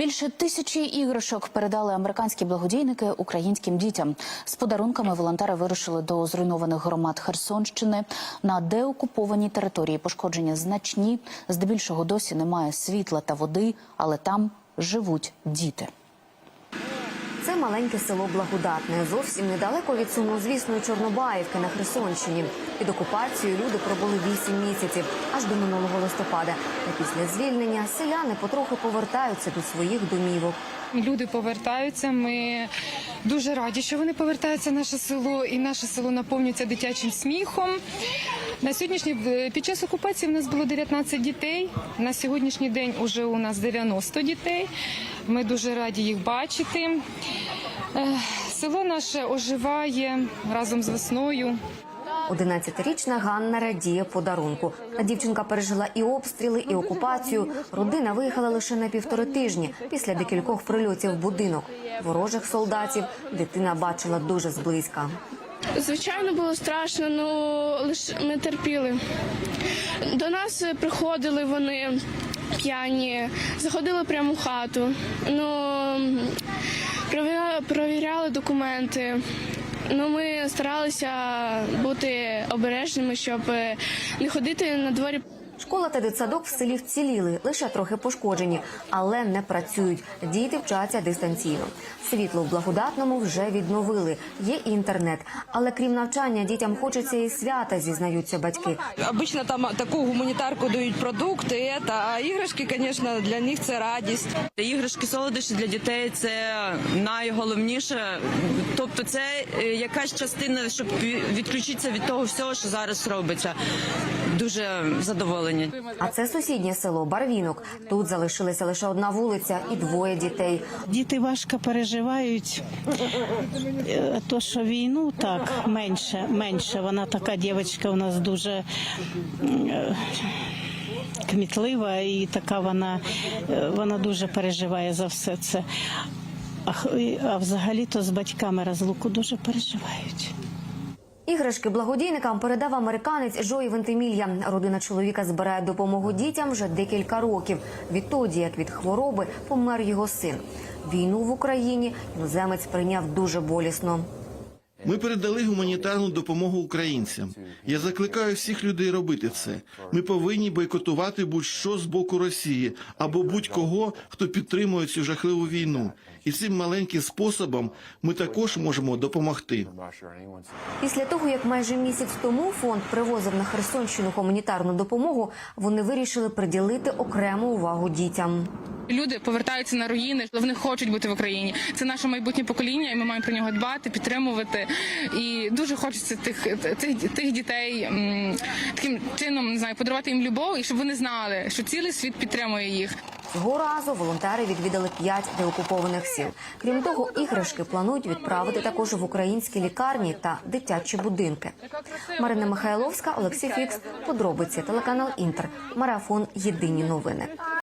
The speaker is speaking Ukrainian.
Більше тисячі іграшок передали американські благодійники українським дітям. З подарунками волонтери вирушили до зруйнованих громад Херсонщини. На деокупованій території пошкодження значні. Здебільшого досі немає світла та води, але там живуть діти. Це маленьке село Благодатне, зовсім недалеко від сумнозвісної Чорнобаївки на Херсонщині. Під окупацією люди пробули 8 місяців, аж до минулого листопада. Та після звільнення селяни потроху повертаються до своїх домівок. Люди повертаються. Ми дуже раді, що вони повертаються в наше село, і наше село наповнюється дитячим сміхом. На сьогоднішній під час окупації в нас було 19 дітей. На сьогоднішній день уже у нас 90 дітей. Ми дуже раді їх бачити. Е, Село наше оживає разом з весною. 11-річна Ганна радіє подарунку. Дівчинка пережила і обстріли, і окупацію. Родина виїхала лише на півтори тижні після декількох прильотів в будинок. Ворожих солдатів дитина бачила дуже зблизька. Звичайно, було страшно, але лише ми терпіли. До нас приходили вони п'яні, заходили прямо в хату. Ну, провіряли, провіряли документи. Ну, ми старалися бути обережними, щоб не ходити на дворі. Школа та дитсадок в селі вціліли, лише трохи пошкоджені, але не працюють. Діти вчаться дистанційно. Світло в благодатному вже відновили. Є інтернет, але крім навчання, дітям хочеться і свята, зізнаються батьки. Обычно там таку гуманітарку дають продукти, а іграшки, звісно, для них це радість. Іграшки солодощі для дітей це найголовніше. Тобто, це е, якась частина, щоб відключитися від того всього, що зараз робиться. Дуже задоволені. А це сусіднє село Барвінок. Тут залишилася лише одна вулиця і двоє дітей. Діти важко переживають. Е, То, що війну так менше, менше. Вона така дівчинка у нас дуже е, кмітлива і така вона, е, вона дуже переживає за все це. А, а взагалі-то з батьками розлуку дуже переживають. Іграшки благодійникам передав американець Жої Вентимілья. Родина чоловіка збирає допомогу дітям вже декілька років. Відтоді, як від хвороби помер його син. Війну в Україні іноземець прийняв дуже болісно. Ми передали гуманітарну допомогу українцям. Я закликаю всіх людей робити це. Ми повинні бойкотувати будь-що з боку Росії або будь-кого, хто підтримує цю жахливу війну. І цим маленьким способом ми також можемо допомогти. Після того, як майже місяць тому фонд привозив на Херсонщину гуманітарну допомогу, вони вирішили приділити окрему увагу дітям. Люди повертаються на руїни, вони хочуть бути в Україні. Це наше майбутнє покоління, і ми маємо про нього дбати, підтримувати. І дуже хочеться тих тих, тих дітей таким чином не знаю, подарувати їм любов, і щоб вони знали, що цілий світ підтримує їх. Цього разу волонтери відвідали п'ять деокупованих сіл. Крім того, іграшки планують відправити також в українські лікарні та дитячі будинки. Марина Михайловська, Олексій Фікс, подробиці телеканал Інтер, марафон Єдині новини.